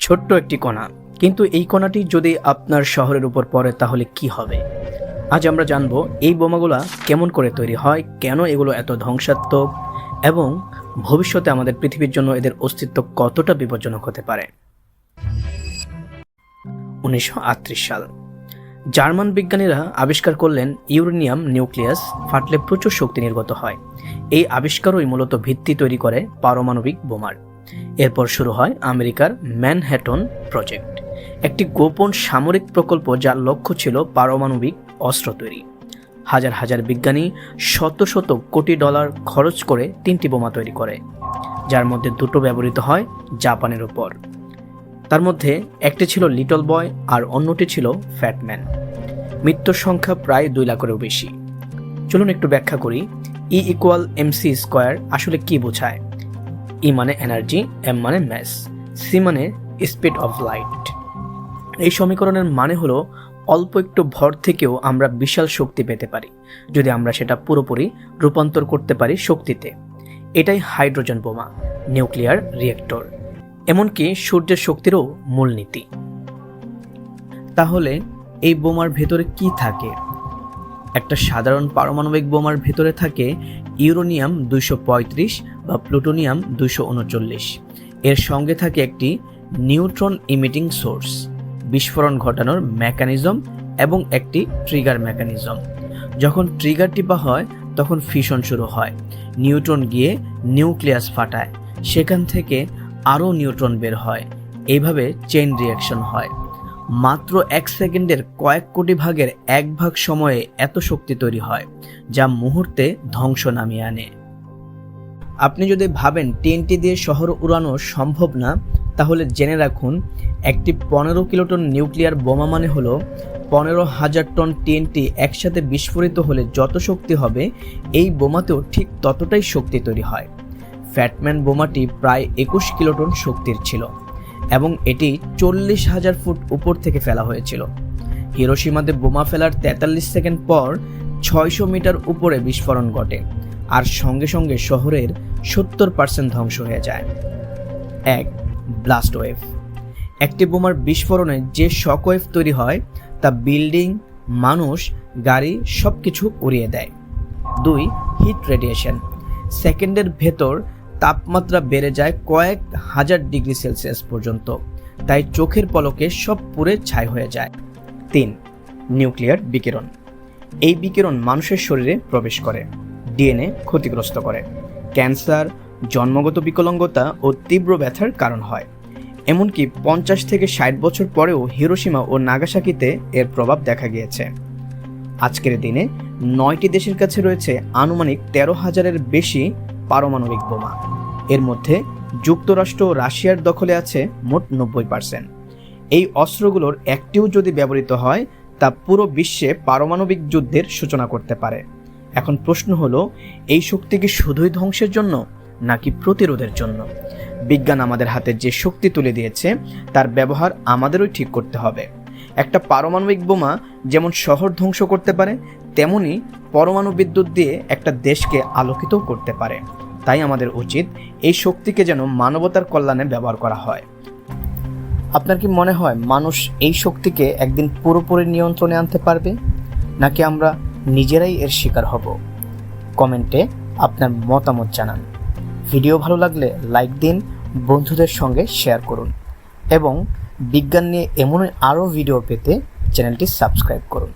ছোট্ট একটি কণা। কিন্তু এই কণাটি যদি আপনার শহরের উপর পড়ে, তাহলে কি হবে? আজ আমরা জানব এই বোমাগুলা কেমন করে তৈরি হয়, কেন এগুলো এত ধ্বংসাত্মক, এবং ভবিষ্যতে আমাদের পৃথিবীর জন্য এদের অস্তিত্ব কতটা বিপজ্জনক হতে পারে। উনিশশো আটত্রিশ সাল। জার্মান বিজ্ঞানীরা আবিষ্কার করলেন ইউরেনিয়াম নিউক্লিয়াস ফাটলে প্রচুর শক্তি নির্গত হয়। এই আবিষ্কারই মূলত ভিত্তি তৈরি করে পারমাণবিক বোমার। এরপর শুরু হয় আমেরিকার ম্যানহ্যাটন প্রজেক্ট, একটি গোপন সামরিক প্রকল্প যার লক্ষ্য ছিল পারমাণবিক অস্ত্র তৈরি। হাজার হাজার বিজ্ঞানী শত শত কোটি ডলার খরচ করে তিনটি বোমা তৈরি করে, যার মধ্যে দুটো ব্যবহৃত হয় জাপানের উপর। তার মধ্যে একটি ছিল লিটল বয় আর অন্যটি ছিল ফ্যাটম্যান মৃত্যুর সংখ্যা প্রায় দুই লাখেরও বেশি। চলুন একটু ব্যাখ্যা করি ই ইকুয়াল এমসি স্কোয়ার আসলে কি বোঝায়? ই মানে এনার্জি এম মানে ম্যাস সি মানে স্পিড অফ লাইট এই সমীকরণের মানে হলো অল্প একটু ভর থেকেও আমরা বিশাল শক্তি পেতে পারি, যদি আমরা সেটা পুরোপুরি রূপান্তর করতে পারি শক্তিতে। এটাই হাইড্রোজেন বোমা, নিউক্লিয়ার রিয়েক্টর, এমনকি সূর্যের শক্তিরও মূলনীতি। তাহলে এই বোমার ভেতরে কি থাকে? একটা সাধারণ পারমাণবিক বোমার ভেতরে থাকে ইউরোনিয়াম দুইশো পঁয়ত্রিশ বা প্লুটোনিয়াম দুইশো উনচল্লিশ। এর সঙ্গে থাকে একটি নিউট্রন ইমিটিং সোর্স, বিস্ফোরণ ঘটানোর মেকানিজম এবং একটি ট্রিগার মেকানিজম। যখন ট্রিগার টিপা হয়, তখন ফিশন শুরু হয়। নিউট্রন গিয়ে নিউক্লিয়াস ফাটায়। সেখান থেকে আরও নিউট্রন বের হয়। এইভাবে চেইন রিয়াকশন হয়। মাত্র এক সেকেন্ডের কয়েক কোটি ভাগের এক ভাগ সময়ে এত শক্তি তৈরি হয়, যা মুহূর্তে ধ্বংস নামিয়ে আনে। আপনি যদি ভাবেন টিএনটি দিয়ে শহর উড়ানো সম্ভব না, তাহলে জেনে রাখুন, একটি পনেরো কিলোটন নিউক্লিয়ার বোমা মানে হলো পনেরো হাজার টন টিএনটি একসাথে বিস্ফোরিত হলে যত শক্তি হবে, এই বোমাতেও ঠিক ততটাই শক্তি তৈরি হয়। ফ্যাটম্যান বোমাটি প্রায় একুশ কিলোটন শক্তির ছিল। এবং এটি চল্লিশ হাজার ফুট উপর থেকে ফেলা হয়েছিল। হিরোসীমাতে বোমা ফেলার তেতাল্লিশ সেকেন্ড পর ছয়শো মিটার উপরে বিস্ফোরণ ঘটে, আর সঙ্গে সঙ্গে শহরের সত্তর পার্সেন্ট ধ্বংস হয়ে যায়। এক, ব্লাস্ট ওয়েভ। একটি বোমার বিস্ফোরণে যে শক ওয়েভ তৈরি হয়, তা বিল্ডিং, মানুষ, গাড়ি সব কিছু উড়িয়ে দেয়। দুই, হিট রেডিয়েশন। সেকেন্ডের ভেতর তাপমাত্রা বেড়ে যায় কয়েক হাজার ডিগ্রি সেলসিয়াস পর্যন্ত। তাই চোখের পলকে সব পুড়ে ছাই হয়ে যায়। তিন, নিউক্লিয়ার বিকিরণ। এই বিকিরণ মানুষের শরীরে প্রবেশ করে, ডিএনএ ক্ষতিগ্রস্ত করে। ক্যান্সার, জন্মগত বিকলাঙ্গতা ও তীব্র ব্যথার কারণ হয়। এমনকি পঞ্চাশ থেকে ষাট বছর পরেও হিরোসীমা ও নাগাসাকিতে এর প্রভাব দেখা গিয়েছে। আজকের দিনে নয়টি দেশের কাছে রয়েছে আনুমানিক তেরো হাজারের বেশি পারমাণবিক বোমা। এর মধ্যে যুক্তরাষ্ট্র রাশিয়ার দখলে আছে মোট নব্বই পার্সেন্ট এই অস্ত্রগুলোর একটিও যদি ব্যবহৃত হয়, তা পুরো বিশ্বে পারমাণবিক যুদ্ধের সূচনা করতে পারে। এখন প্রশ্ন হলো, এই শক্তি কি শুধুই ধ্বংসের জন্য, নাকি প্রতিরোধের জন্য? বিজ্ঞান আমাদের হাতে যে শক্তি তুলে দিয়েছে, তার ব্যবহার আমাদেরই ঠিক করতে হবে। একটা পারমাণবিক বোমা যেমন শহর ধ্বংস করতে পারে তেমনি পরমাণু বিদ্যুৎ দিয়ে একটা দেশকে আলোকিতও করতে পারে। তাই আমাদের উচিত এই শক্তিকে যেন মানবতার কল্যাণে ব্যবহার করা হয়। আপনার কি মনে হয় মানুষ এই শক্তিকে একদিন পুরোপুরি নিয়ন্ত্রণে আনতে পারবে? নাকি আমরা নিজেরাই এর শিকার হব? কমেন্টে আপনার মতামত জানান। ভিডিও ভালো লাগলে লাইক দিন, বন্ধুদের সঙ্গে শেয়ার করুন এবং বিজ্ঞান নিয়ে এমনই আরও ভিডিও পেতে চ্যানেলটি সাবস্ক্রাইব করুন।